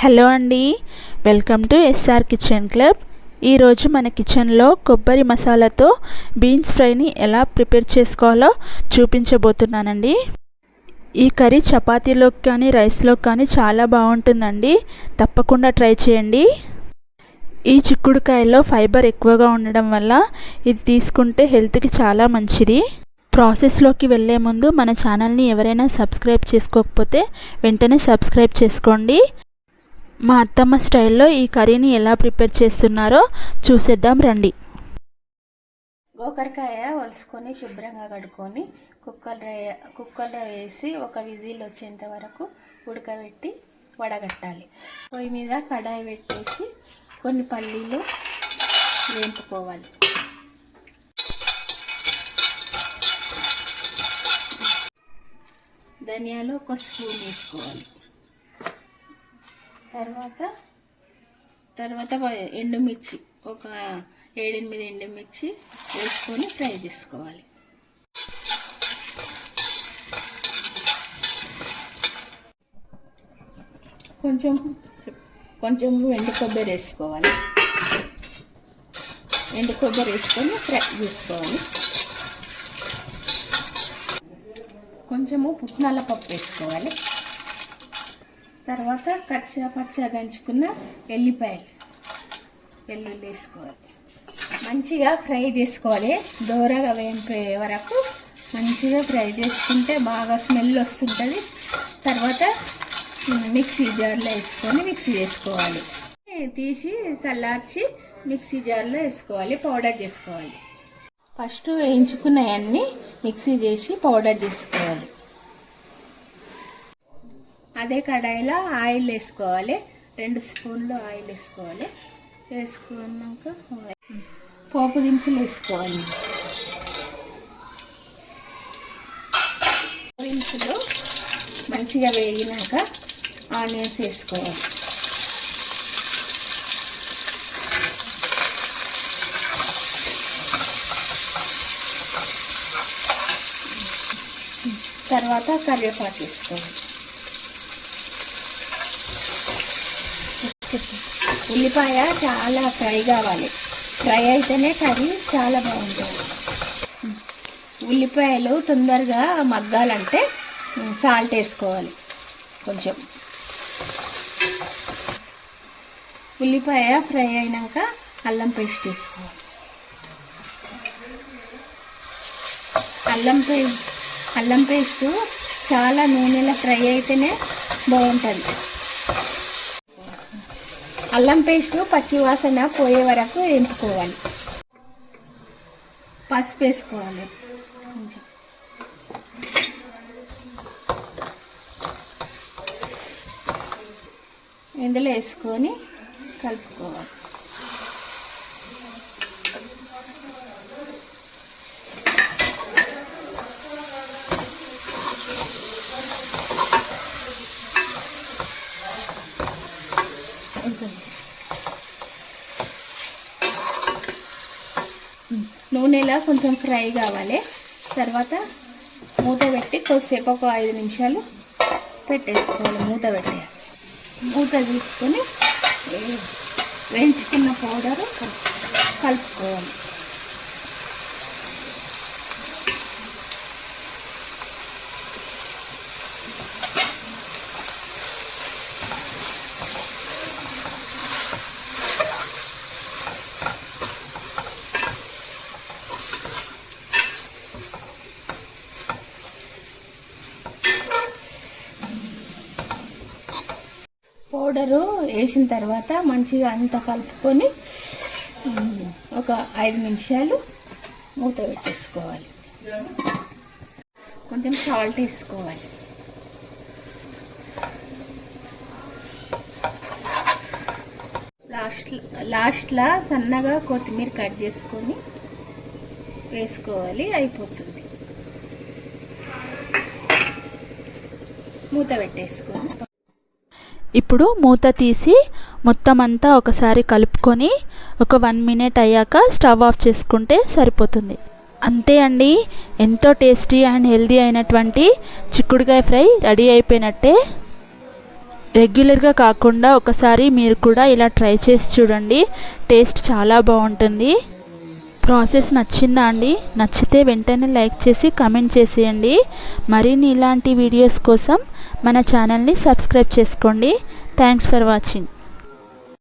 Hello అండి. Welcome to SR kitchen club ఈరోజు మన కిచెన్లో కొబ్బరి మసాలాతో బీన్స్ ఫ్రైని ఎలా ప్రిపేర్ చేసుకోవాలో చూపించబోతున్నానండి. ఈ కర్రీ చపాతీలోకి కానీ రైస్లోకి కానీ చాలా బాగుంటుందండి. తప్పకుండా ట్రై చేయండి. ఈ చిక్కుడుకాయలో ఫైబర్ ఎక్కువగా ఉండడం వల్ల ఇది తీసుకుంటే హెల్త్కి చాలా మంచిది. ప్రాసెస్లోకి వెళ్ళే ముందు మన ఛానల్ని ఎవరైనా సబ్స్క్రైబ్ చేసుకోకపోతే వెంటనే సబ్స్క్రైబ్ చేసుకోండి. మా అత్తమ్మ స్టైల్లో ఈ కర్రీని ఎలా ప్రిపేర్ చేస్తున్నారో చూసేద్దాం రండి. గోకరకాయ వలుసుకొని శుభ్రంగా కడుక్కొని కుక్కర్లో కుక్కర్లో వేసి ఒక విజిల్ వచ్చేంత వరకు ఉడకబెట్టి వడగట్టాలి. పొయ్యి మీద కడాయి పెట్టేసి కొన్ని పల్లీలు వేపుకోవాలి. ధనియాలు ఒక స్పూన్ వేసుకోవాలి. తర్వాత తర్వాత ఎండుమిర్చి ఒక ఏడెనిమిది ఎండుమిర్చి వేసుకొని ఫ్రై చేసుకోవాలి. కొంచెం కొంచెం ఎండు కొబ్బరి వేసుకోవాలి. ఎండు కొబ్బరి వేసుకొని ఫ్రై చేసుకోవాలి. కొంచెము పుట్నాల పప్పు వేసుకోవాలి. తర్వాత కచ్చా పచ్చా దంచుకున్న ఎల్లిపాయలు. వెల్లుల్లి వేసుకోవాలి. మంచిగా ఫ్రై చేసుకోవాలి. దోరగా వేంపే వరకు మంచిగా ఫ్రై చేసుకుంటే బాగా స్మెల్ వస్తుంటుంది. తర్వాత మిక్సీ జార్లో వేసుకొని మిక్సీ చేసుకోవాలి. తీసి చల్లార్చి మిక్సీ జార్లో వేసుకోవాలి. పౌడర్ చేసుకోవాలి. ఫస్ట్ వేయించుకున్నవన్నీ మిక్సీ చేసి పౌడర్ చేసుకోవాలి. అదే కడాయిలో ఆయిల్ వేసుకోవాలి. రెండు స్పూన్లు ఆయిల్ వేసుకోవాలి. వేసుకున్నాక పోపు దినుసులు వేసుకోవాలి. పోపు దినుసులు మంచిగా వేగినాక ఆనియన్స్ వేసుకోవాలి. తర్వాత కరివేపాకు వేసుకోవాలి. ఉల్లిపాయ చాలా ఫ్రై కావాలి. ఫ్రై అయితేనే కర్రీ చాలా బాగుంటుంది. ఉల్లిపాయలు తొందరగా మగ్గాలంటే సాల్ట్ వేసుకోవాలి కొంచెం. ఉల్లిపాయ ఫ్రై అయినాక అల్లం పేస్ట్ వేసుకోవాలి. అల్లం పేస్ట్ అల్లం పేస్ట్ చాలా నూనెలో ఫ్రై అయితేనే బాగుంటుంది. అల్లం పేస్టు పచ్చి వాసన పోయే వరకు వేపుకోవాలి పసుపు వేసుకోవాలి. కొంచెం ఇందులో వేసుకొని కలుపుకోవాలి. నూనెలా కొంచెం ఫ్రై కావాలి. తర్వాత మూత పెట్టి కొద్దిసేపు ఒక ఐదు నిమిషాలు పెట్టేసుకోవాలి మూత పెట్టేయాలి మూత తీసుకొని వేయించుకున్న పౌడరు కలుపుకోవాలి. పౌడరు వేసిన తర్వాత మంచిగా అంతా కలుపుకొని ఒక ఐదు నిమిషాలు మూత పెట్టేసుకోవాలి. కొంచెం సాల్ట్ వేసుకోవాలి. లాస్ట్ లాస్ట్లో సన్నగా కొత్తిమీర కట్ చేసుకొని వేసుకోవాలి అయిపోతుంది. మూత పెట్టేసుకొని ఇప్పుడు మూత తీసి మొత్తం అంతా ఒకసారి కలుపుకొని ఒక వన్ మినిట్ అయ్యాక స్టవ్ ఆఫ్ చేసుకుంటే సరిపోతుంది. అంతే అండి. ఎంతో టేస్టీ అండ్ హెల్దీ అయినటువంటి చిక్కుడుకాయ ఫ్రై రెడీ అయిపోయినట్టే. రెగ్యులర్గా కాకుండా ఒకసారి మీరు కూడా ఇలా ట్రై చేసి చూడండి. టేస్ట్ చాలా బాగుంటుంది. ప్రాసెస్ నచ్చిందా అండి? నచ్చితే వెంటనే లైక్ చేసి కమెంట్ చేసేయండి. మరిన్ని ఇలాంటి వీడియోస్ కోసం మన ఛానల్ని సబ్స్క్రైబ్ చేసుకోండి. Thanks for watching.